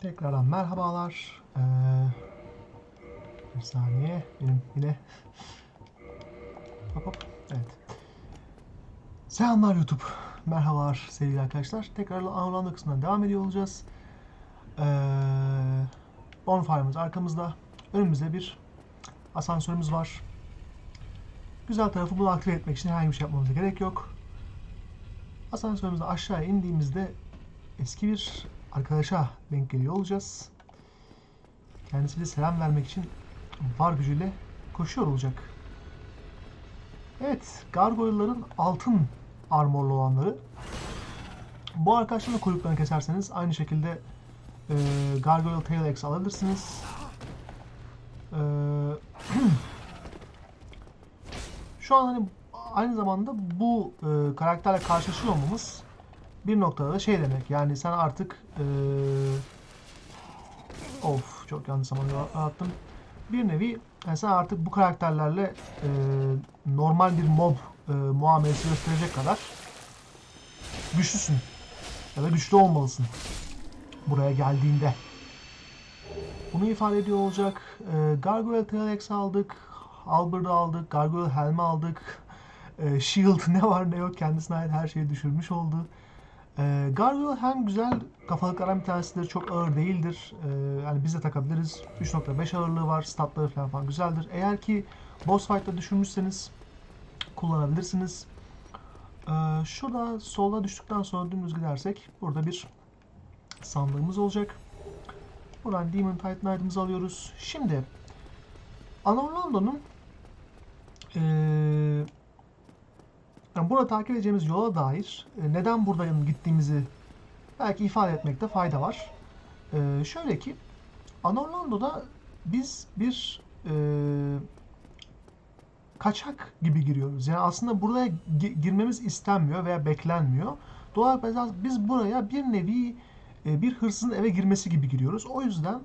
Tekrardan merhabalar. Ee, bir saniye. Benim yine... hop hop. Evet. Selamlar YouTube. Merhabalar sevgili arkadaşlar. Tekrar Orlando kısmından devam ediyor olacağız. Ee, bonfire'ımız arkamızda. Önümüzde bir asansörümüz var. Güzel tarafı bunu aktive etmek için herhangi bir şey yapmamıza gerek yok. Asansörümüzde aşağıya indiğimizde eski bir arkadaşa denk geliyor olacağız. Kendisiyle selam vermek için var gücüyle koşuyor olacak. Evet, gargoyle'ların altın armorlu olanları. Bu arkadaşların da kuyruklarını keserseniz aynı şekilde e, Gargoyle Tail Axe alabilirsiniz. E, şu an hani aynı zamanda bu e, karakterle karşılaşıyor olmamız bir noktada da şey demek yani sen artık e, of çok yanlış zamanda attım. Bir nevi yani sen artık bu karakterlerle e, normal bir mob e, muamelesi gösterecek kadar güçlüsün. Ya da güçlü olmalısın. Buraya geldiğinde. Bunu ifade ediyor olacak. E, Gargoyle Axe aldık. Halberd'ı aldık. Gargoyle Helm'i aldık. E, Shield ne var ne yok kendisine ait her şeyi düşürmüş oldu. E, Gargoyle hem güzel kafalıklardan bir tanesidir. Çok ağır değildir. E, yani biz de takabiliriz. 3.5 ağırlığı var. Statları falan, falan güzeldir. Eğer ki boss fight'ta düşürmüşseniz kullanabilirsiniz. E, şurada solda düştükten sonra dümdüz gidersek burada bir sandığımız olacak. Buradan Demon Titan item'ımızı alıyoruz. Şimdi Anorlando'nun eee yani burada takip edeceğimiz yola dair e, neden buradan gittiğimizi belki ifade etmekte fayda var. E, şöyle ki Anorlando'da biz bir e, kaçak gibi giriyoruz. Yani aslında buraya gi- girmemiz istenmiyor veya beklenmiyor. Doğal olarak biz buraya bir nevi e, bir hırsızın eve girmesi gibi giriyoruz. O yüzden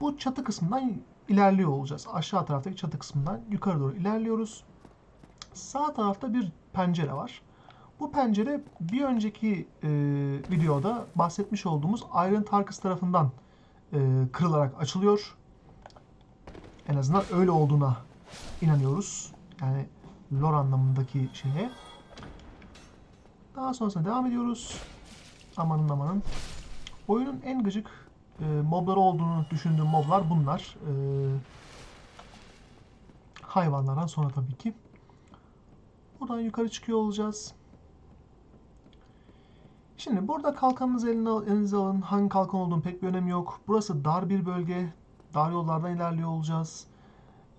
bu çatı kısmından ilerliyor olacağız. Aşağı taraftaki çatı kısmından yukarı doğru ilerliyoruz. Sağ tarafta bir pencere var. Bu pencere bir önceki e, videoda bahsetmiş olduğumuz Iron Tarkus tarafından e, kırılarak açılıyor. En azından öyle olduğuna inanıyoruz. Yani lore anlamındaki şeye. Daha sonrasında devam ediyoruz. Amanın amanın. Oyunun en gıcık e, mobları olduğunu düşündüğüm moblar bunlar. E, hayvanlardan sonra tabii ki. Buradan yukarı çıkıyor olacağız. Şimdi burada kalkanınızı eline, elinize alın. Hangi kalkan olduğunu pek bir önemi yok. Burası dar bir bölge. Dar yollardan ilerliyor olacağız.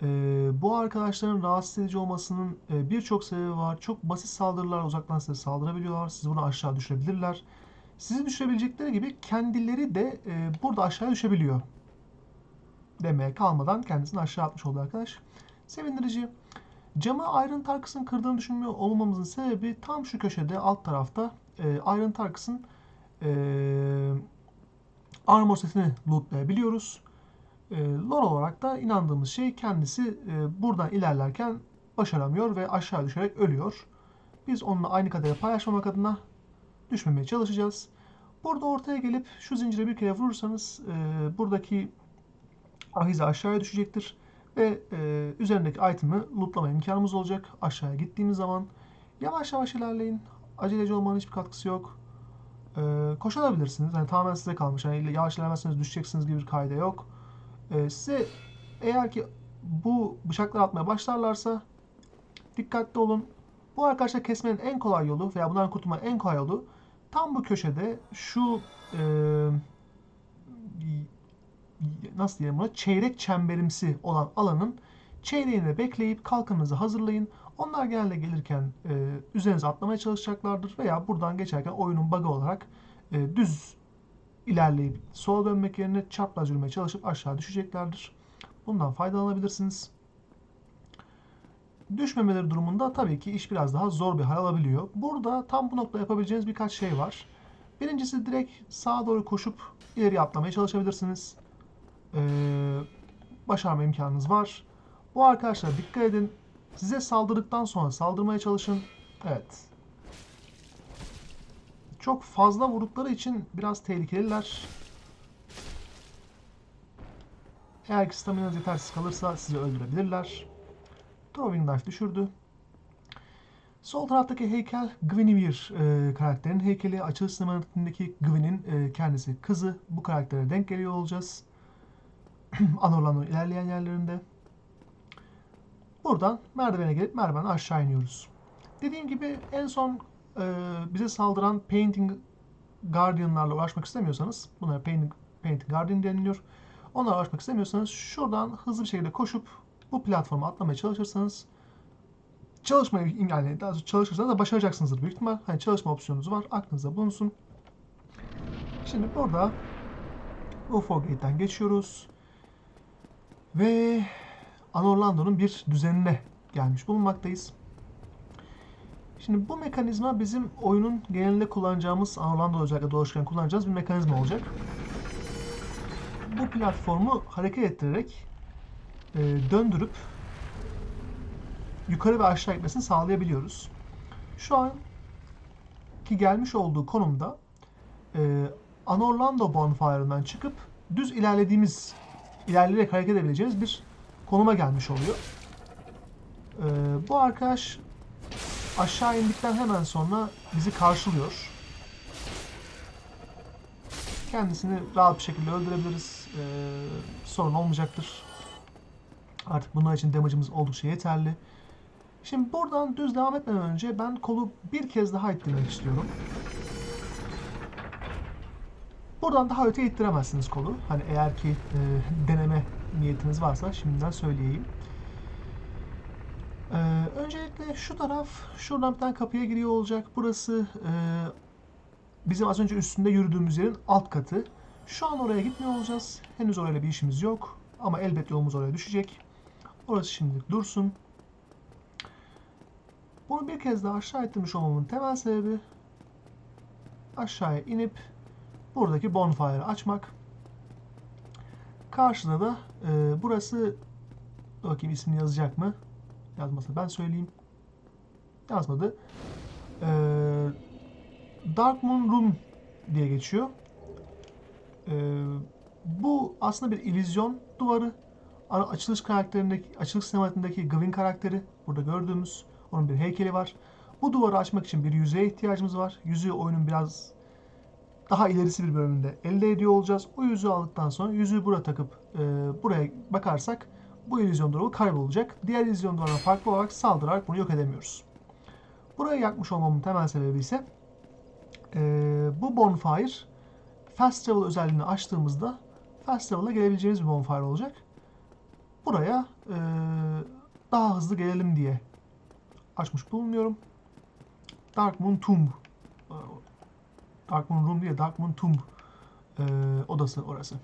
Ee, bu arkadaşların rahatsız edici olmasının e, birçok sebebi var. Çok basit saldırılar uzaktan size saldırabiliyorlar. Sizi bunu aşağı düşürebilirler. Sizi düşürebilecekleri gibi kendileri de e, burada aşağı düşebiliyor. Demeye kalmadan kendisini aşağı atmış oldu arkadaş. Sevindirici. Camı Iron Tarkus'un kırdığını düşünmüyor olmamızın sebebi tam şu köşede alt tarafta e, Iron Tarkus'un e, armor setini lootlayabiliyoruz. E, lore olarak da inandığımız şey kendisi e, buradan ilerlerken başaramıyor ve aşağı düşerek ölüyor. Biz onunla aynı kaderi paylaşmamak adına düşmemeye çalışacağız. Burada ortaya gelip şu zincire bir kere vurursanız e, buradaki ahize aşağıya düşecektir. Ve e, üzerindeki item'ı lootlama imkanımız olacak. Aşağıya gittiğimiz zaman yavaş yavaş ilerleyin. Aceleci olmanın hiçbir katkısı yok. E, koşabilirsiniz. Yani tamamen size kalmış. Yani yavaş ilerlemezseniz düşeceksiniz gibi bir kaide yok. E, size eğer ki bu bıçakları atmaya başlarlarsa dikkatli olun. Bu arkadaşlar kesmenin en kolay yolu veya bundan kurtulmanın en kolay yolu tam bu köşede şu e, nasıl diyelim buna çeyrek çemberimsi olan alanın çeyreğini bekleyip kalkanınızı hazırlayın. Onlar genelde gelirken e, üzerinize atlamaya çalışacaklardır veya buradan geçerken oyunun bug'ı olarak e, düz ilerleyip sola dönmek yerine çapraz yürümeye çalışıp aşağı düşeceklerdir. Bundan faydalanabilirsiniz. Düşmemeleri durumunda tabii ki iş biraz daha zor bir hal alabiliyor. Burada tam bu noktada yapabileceğiniz birkaç şey var. Birincisi direkt sağa doğru koşup ileri atlamaya çalışabilirsiniz. Ee, başarma imkanınız var. Bu arkadaşlar dikkat edin. Size saldırdıktan sonra saldırmaya çalışın. Evet. Çok fazla vurdukları için biraz tehlikeliler. Eğer ki staminanız yetersiz kalırsa sizi öldürebilirler. Throwing Knife düşürdü. Sol taraftaki heykel Gwynevere e, karakterin heykeli. Açılış sinematindeki Gwyn'in e, kendisi kızı. Bu karaktere denk geliyor olacağız. Anorlan'ın ilerleyen yerlerinde. Buradan merdivene gelip merdivenden aşağı iniyoruz. Dediğim gibi en son e, bize saldıran Painting Guardian'larla uğraşmak istemiyorsanız, bunlara Painting, Painting Guardian deniliyor. Onlarla uğraşmak istemiyorsanız şuradan hızlı bir şekilde koşup bu platforma atlamaya çalışırsanız çalışmayı yani daha doğrusu çalışırsanız da başaracaksınızdır büyük ihtimal. Hani çalışma opsiyonunuz var. Aklınızda bulunsun. Şimdi burada UFO Gate'den geçiyoruz. Ve Anorlando'nun bir düzenine gelmiş bulunmaktayız. Şimdi bu mekanizma bizim oyunun genelinde kullanacağımız, Anorlando özellikle dolaşırken kullanacağımız bir mekanizma olacak. Bu platformu hareket ettirerek e, döndürüp yukarı ve aşağı gitmesini sağlayabiliyoruz. Şu an ki gelmiş olduğu konumda e, Anorlando Bonfire'ından çıkıp düz ilerlediğimiz, ilerleyerek hareket edebileceğimiz bir konuma gelmiş oluyor. E, bu arkadaş aşağı indikten hemen sonra bizi karşılıyor. Kendisini rahat bir şekilde öldürebiliriz. E, sorun olmayacaktır. Artık bunlar için damage'ımız oldukça yeterli. Şimdi buradan düz devam etmeden önce ben kolu bir kez daha ittirmek istiyorum. Buradan daha öte ittiremezsiniz kolu. Hani eğer ki e, deneme niyetiniz varsa şimdiden söyleyeyim. Ee, öncelikle şu taraf şuradan bir tane kapıya giriyor olacak. Burası e, bizim az önce üstünde yürüdüğümüz yerin alt katı. Şu an oraya gitmiyor olacağız. Henüz orayla bir işimiz yok. Ama elbet yolumuz oraya düşecek. Orası şimdilik dursun. Bunu bir kez daha aşağı ettirmiş olmamın temel sebebi aşağıya inip buradaki bonfire'ı açmak. Karşıda da e, burası bakayım ismini yazacak mı? Yazmasa ben söyleyeyim. Yazmadı. E, Dark Moon Room diye geçiyor. E, bu aslında bir illüzyon duvarı. Açılış karakterindeki, açılış sinematindeki Gwyn karakteri burada gördüğümüz onun bir heykeli var. Bu duvarı açmak için bir yüzeye ihtiyacımız var. Yüzüğü oyunun biraz daha ilerisi bir bölümünde elde ediyor olacağız. O yüzüğü aldıktan sonra yüzüğü buraya takıp e, buraya bakarsak bu illüzyon duvarı kaybolacak. Diğer illüzyon duvarına farklı olarak saldırarak bunu yok edemiyoruz. Burayı yakmış olmamın temel sebebi ise e, bu bonfire fast travel özelliğini açtığımızda fast travel'a gelebileceğimiz bir bonfire olacak. Buraya e, daha hızlı gelelim diye açmış bulunuyorum. Dark Moon Tomb. Dark Moon Room değil, Dark Moon Tomb ee, odası orası.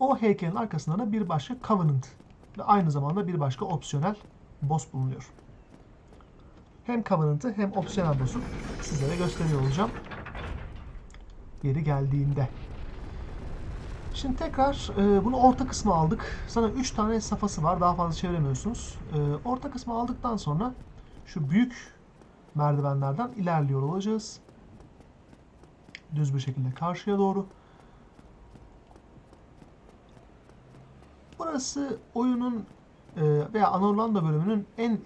O heykelin arkasında da bir başka Covenant ve aynı zamanda bir başka opsiyonel boss bulunuyor. Hem Covenant'ı hem opsiyonel boss'u sizlere gösteriyor olacağım. Yeri geldiğinde. Şimdi tekrar e, bunu orta kısmı aldık. Sana 3 tane safhası var. Daha fazla çeviremiyorsunuz. E, orta kısmı aldıktan sonra şu büyük merdivenlerden ilerliyor olacağız. Düz bir şekilde karşıya doğru. Burası oyunun e, veya Anorlando bölümünün en e,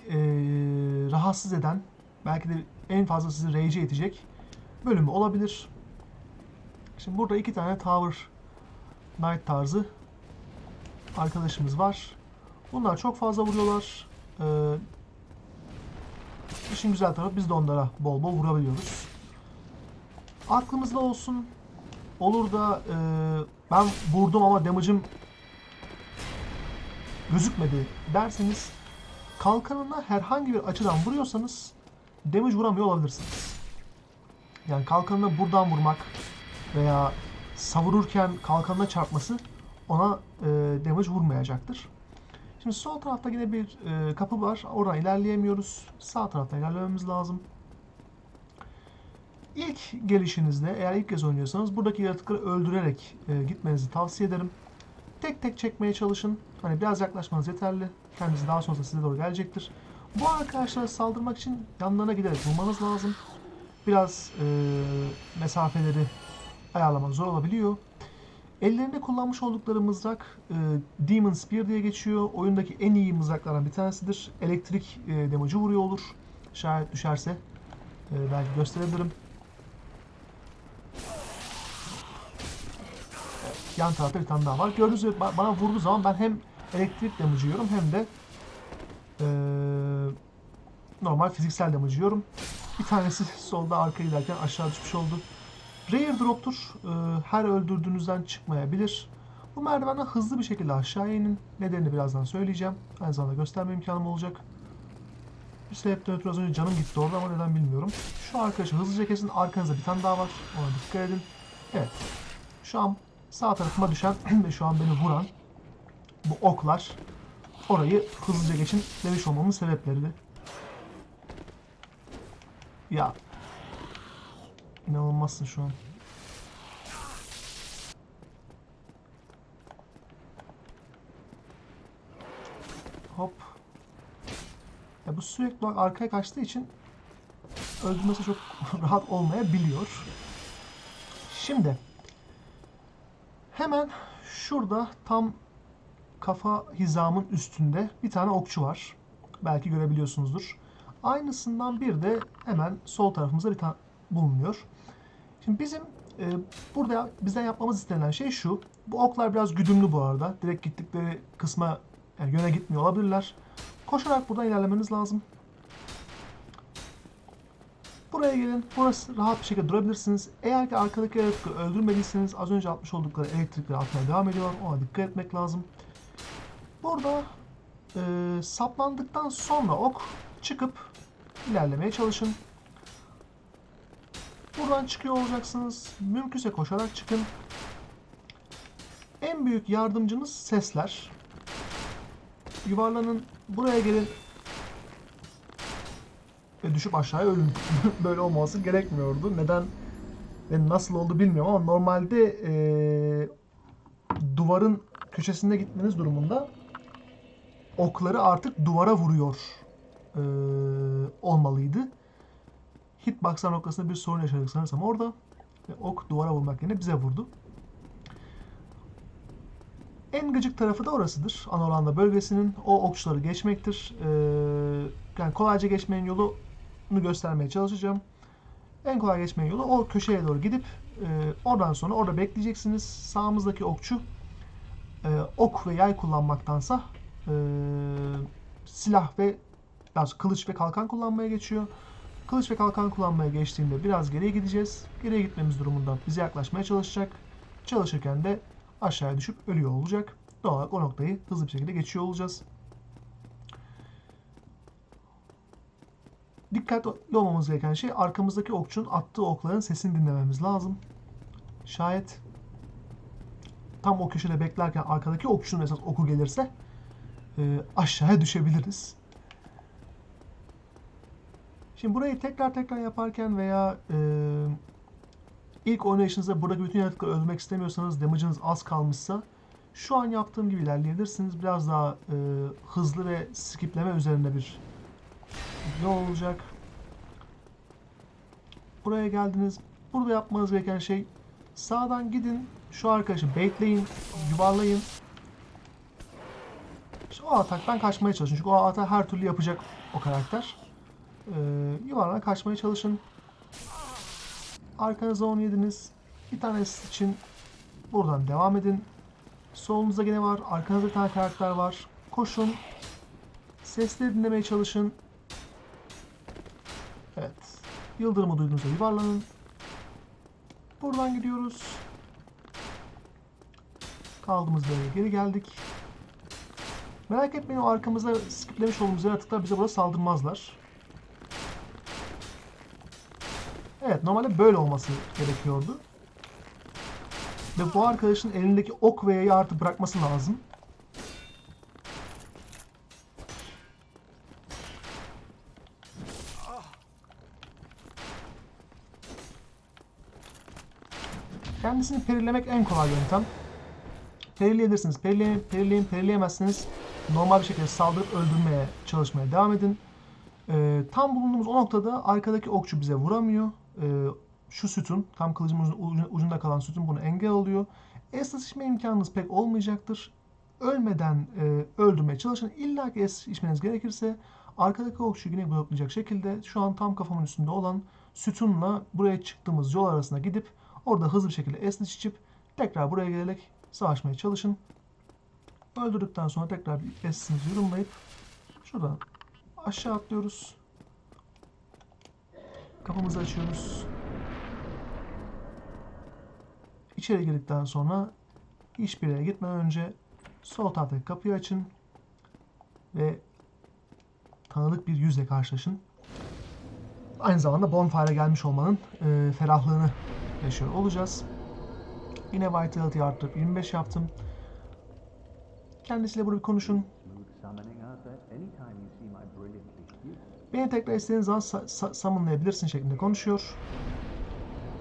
rahatsız eden, belki de en fazla sizi rage'e itecek bölümü olabilir. Şimdi burada iki tane tower Knight tarzı arkadaşımız var. Bunlar çok fazla vuruyorlar. Ee, işin güzel tarafı biz de onlara bol bol vurabiliyoruz. Aklımızda olsun. Olur da e, ben vurdum ama damage'ım gözükmedi derseniz kalkanına herhangi bir açıdan vuruyorsanız damage vuramıyor olabilirsiniz. Yani kalkanına buradan vurmak veya savururken kalkanına çarpması ona e, damage vurmayacaktır. Şimdi sol tarafta yine bir e, kapı var. Oradan ilerleyemiyoruz. Sağ tarafta ilerlememiz lazım. İlk gelişinizde eğer ilk kez oynuyorsanız buradaki yaratıkları öldürerek e, gitmenizi tavsiye ederim. Tek tek çekmeye çalışın. Hani biraz yaklaşmanız yeterli. Kendisi daha sonra size doğru gelecektir. Bu arkadaşlara saldırmak için yanlarına giderek vurmanız lazım. Biraz e, mesafeleri ayarlamak zor olabiliyor. Ellerinde kullanmış oldukları mızrak e, Demon Spear diye geçiyor. Oyundaki en iyi mızraklardan bir tanesidir. Elektrik e, damage'ı vuruyor olur. Şayet düşerse e, belki gösterebilirim. Yan tarafta bir tane daha var. Gördüğünüz gibi ba- bana vurduğu zaman ben hem elektrik damage yiyorum hem de e, normal fiziksel damage yiyorum. Bir tanesi solda arka giderken aşağı düşmüş oldu. Rare drop'tur. Ee, her öldürdüğünüzden çıkmayabilir. Bu merdivenden hızlı bir şekilde aşağıya inin. Nedenini birazdan söyleyeceğim. Aynı zamanda gösterme imkanım olacak. Bir sebepten ötürü az önce canım gitti orada ama neden bilmiyorum. Şu arkadaşı hızlıca kesin. Arkanızda bir tane daha var. Ona dikkat edin. Evet. Şu an sağ tarafıma düşen ve şu an beni vuran bu oklar orayı hızlıca geçin demiş olmamın sebepleri. Ya İnanılmazsın şu an. Hop. Ya bu sürekli arkaya kaçtığı için öldürmesi çok rahat olmayabiliyor. Şimdi hemen şurada tam kafa hizamın üstünde bir tane okçu var. Belki görebiliyorsunuzdur. Aynısından bir de hemen sol tarafımızda bir tane bulunuyor. Şimdi bizim e, burada bizden yapmamız istenilen şey şu. Bu oklar biraz güdümlü bu arada. Direkt gittikleri kısma yani yöne gitmiyor olabilirler. Koşarak buradan ilerlememiz lazım. Buraya gelin. Burası rahat bir şekilde durabilirsiniz. Eğer ki arkadaki yaratıkları öldürmediyseniz az önce atmış oldukları elektrikleri atmaya devam ediyorlar. Ona dikkat etmek lazım. Burada e, saplandıktan sonra ok çıkıp ilerlemeye çalışın. Buradan çıkıyor olacaksınız. Mümkünse koşarak çıkın. En büyük yardımcınız sesler. Yuvarlanın. Buraya gelin. Ve düşüp aşağıya ölün. Böyle olması gerekmiyordu. Neden ve nasıl oldu bilmiyorum ama normalde eee, duvarın köşesinde gitmeniz durumunda okları artık duvara vuruyor eee, olmalıydı hitboxlar noktasında bir sorun yaşadık sanırsam orada. Ve ok duvara vurmak yerine bize vurdu. En gıcık tarafı da orasıdır. Anoranda bölgesinin o okçuları geçmektir. Ee, yani kolayca geçmenin yolunu göstermeye çalışacağım. En kolay geçmenin yolu o köşeye doğru gidip e, oradan sonra orada bekleyeceksiniz. Sağımızdaki okçu e, ok ve yay kullanmaktansa e, silah ve doğrusu kılıç ve kalkan kullanmaya geçiyor. Kılıç ve kalkan kullanmaya geçtiğinde biraz geriye gideceğiz. Geriye gitmemiz durumunda bize yaklaşmaya çalışacak. Çalışırken de aşağıya düşüp ölüyor olacak. Doğal olarak o noktayı hızlı bir şekilde geçiyor olacağız. Dikkatli olmamız gereken şey arkamızdaki okçunun attığı okların sesini dinlememiz lazım. Şayet tam o köşede beklerken arkadaki okçunun esas oku gelirse e, aşağıya düşebiliriz. Şimdi burayı tekrar tekrar yaparken veya e, ilk oynayışınızda buradaki bütün yaratıkları öldürmek istemiyorsanız, damage'ınız az kalmışsa şu an yaptığım gibi ilerleyebilirsiniz. Biraz daha e, hızlı ve skipleme üzerinde bir yol olacak. Buraya geldiniz. Burada yapmanız gereken şey sağdan gidin. Şu arkadaşı baitleyin, yuvarlayın. İşte o ataktan kaçmaya çalışın. Çünkü o atak her türlü yapacak o karakter. Ee, yuvarlana kaçmaya çalışın. Arkanıza onu yediniz. Bir tanesi için buradan devam edin. Solunuzda gene var. Arkanızda bir tane karakter var. Koşun. Sesleri dinlemeye çalışın. Yıldırımı duyduğunuzda yuvarlanın. Buradan gidiyoruz. Kaldığımız yere geri geldik. Merak etmeyin o arkamızda skiplemiş olduğumuz yaratıklar bize burada saldırmazlar. Evet normalde böyle olması gerekiyordu. Ve bu arkadaşın elindeki ok ve yayı artık bırakması lazım. Kendisini perilemek en kolay yöntem. Perileyebilirsiniz. Perileyin, perileyin, perileyemezsiniz. Normal bir şekilde saldırıp öldürmeye çalışmaya devam edin. Ee, tam bulunduğumuz o noktada arkadaki okçu bize vuramıyor. Ee, şu sütun, tam kılıcımızın ucu- ucunda kalan sütun bunu engel alıyor. Es içme imkanınız pek olmayacaktır. Ölmeden e, öldürmeye çalışın. İlla ki es içmeniz gerekirse arkadaki okçuyu yine bloklayacak şekilde şu an tam kafamın üstünde olan sütunla buraya çıktığımız yol arasına gidip orada hızlı bir şekilde es içip tekrar buraya gelerek savaşmaya çalışın. Öldürdükten sonra tekrar bir esinizi yorumlayıp şuradan aşağı atlıyoruz. Kapımızı açıyoruz. İçeri girdikten sonra hiçbir yere gitmeden önce sol taraftaki kapıyı açın ve tanıdık bir yüzle karşılaşın. Aynı zamanda Bonfire'a gelmiş olmanın e, ferahlığını yaşıyor olacağız. Yine Vitality'yi arttırıp 25 yaptım. Kendisiyle burada bir konuşun. Beni tekrar istediğiniz zaman summonlayabilirsin şeklinde konuşuyor.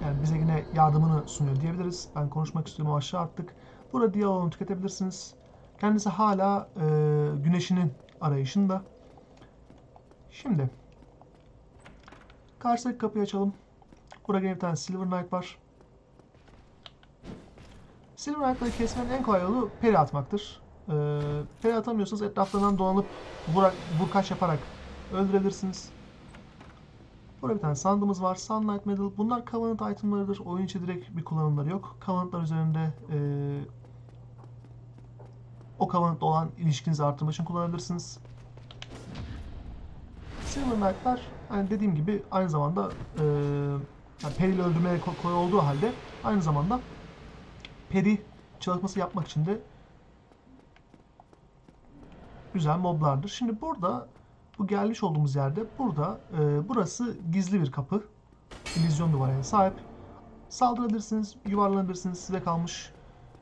Yani bize yine yardımını sunuyor diyebiliriz. Ben konuşmak istiyorum aşağı attık. Burada diyaloğunu tüketebilirsiniz. Kendisi hala e, güneşinin arayışında. Şimdi karşıdaki kapıyı açalım. Burada yine bir tane Silver Knight var. Silver Knight'ları kesmenin en kolay yolu peri atmaktır. Ee, peri atamıyorsanız etraflarından dolanıp vurak, vurkaç yaparak öldürebilirsiniz. Burada bir tane sandığımız var. Sunlight Medal. Bunlar Covenant itemlarıdır. Oyun içi direkt bir kullanımları yok. Covenantlar üzerinde eee o Covenant'la olan ilişkinizi artırmak için kullanabilirsiniz. Silver Knight'lar hani dediğim gibi aynı zamanda eee yani Peri'yle öldürmeye ko- kolay olduğu halde aynı zamanda Peri çalışması yapmak için de güzel moblardır. Şimdi burada bu gelmiş olduğumuz yerde burada e, burası gizli bir kapı. İllüzyon duvarına sahip. Saldırabilirsiniz, yuvarlanabilirsiniz. Size kalmış.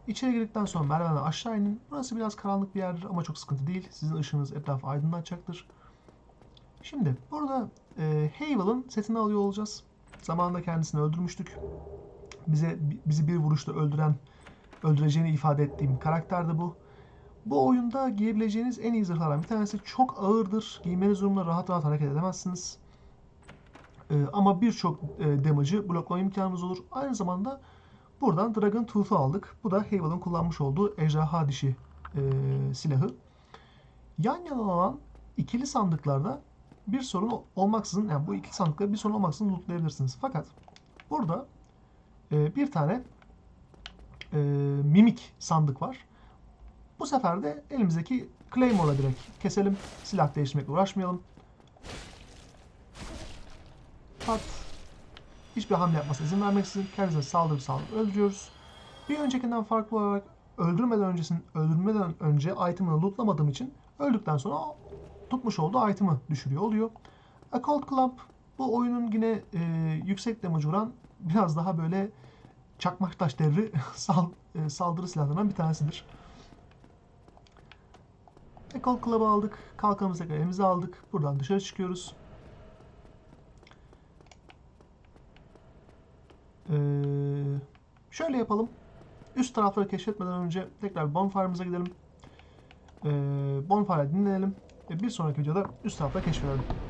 İçeri girdikten sonra merdivenden aşağı inin. Burası biraz karanlık bir yerdir ama çok sıkıntı değil. Sizin ışığınız etrafı aydınlatacaktır. Şimdi burada e, Havel'ın setini alıyor olacağız. Zamanında kendisini öldürmüştük. Bize bizi bir vuruşta öldüren, öldüreceğini ifade ettiğim karakter de bu. Bu oyunda giyebileceğiniz en iyi zırhlardan bir tanesi çok ağırdır. Giymeniz durumunda rahat rahat hareket edemezsiniz. Ee, ama birçok e, damage'ı bloklama imkanınız olur. Aynı zamanda buradan Dragon Tooth'u aldık. Bu da Havel'ın kullanmış olduğu ejderha dişi e, silahı. Yan yana olan ikili sandıklarda bir sorun olmaksızın, yani bu ikili sandıkları bir sorun olmaksızın lootlayabilirsiniz. Fakat burada e, bir tane e, mimik sandık var. Bu sefer de elimizdeki Claymore'la direkt keselim. Silah değiştirmekle uğraşmayalım. Pat. Hiçbir hamle yapmasına izin vermeksizin kendimize saldırıp saldırıp öldürüyoruz. Bir öncekinden farklı olarak öldürmeden öncesin öldürmeden önce item'ını lootlamadığım için öldükten sonra tutmuş olduğu item'ı düşürüyor oluyor. Occult Club bu oyunun yine e, yüksek damage vuran biraz daha böyle çakmak taş devri sal, e, saldırı silahlarından bir tanesidir. Ekol Club'ı aldık. Kalkanımızı elimize aldık. Buradan dışarı çıkıyoruz. Ee, şöyle yapalım. Üst tarafları keşfetmeden önce tekrar bonfire'ımıza gidelim. Ee, bonfire'ı dinleyelim. Bir sonraki videoda üst tarafları keşfedelim.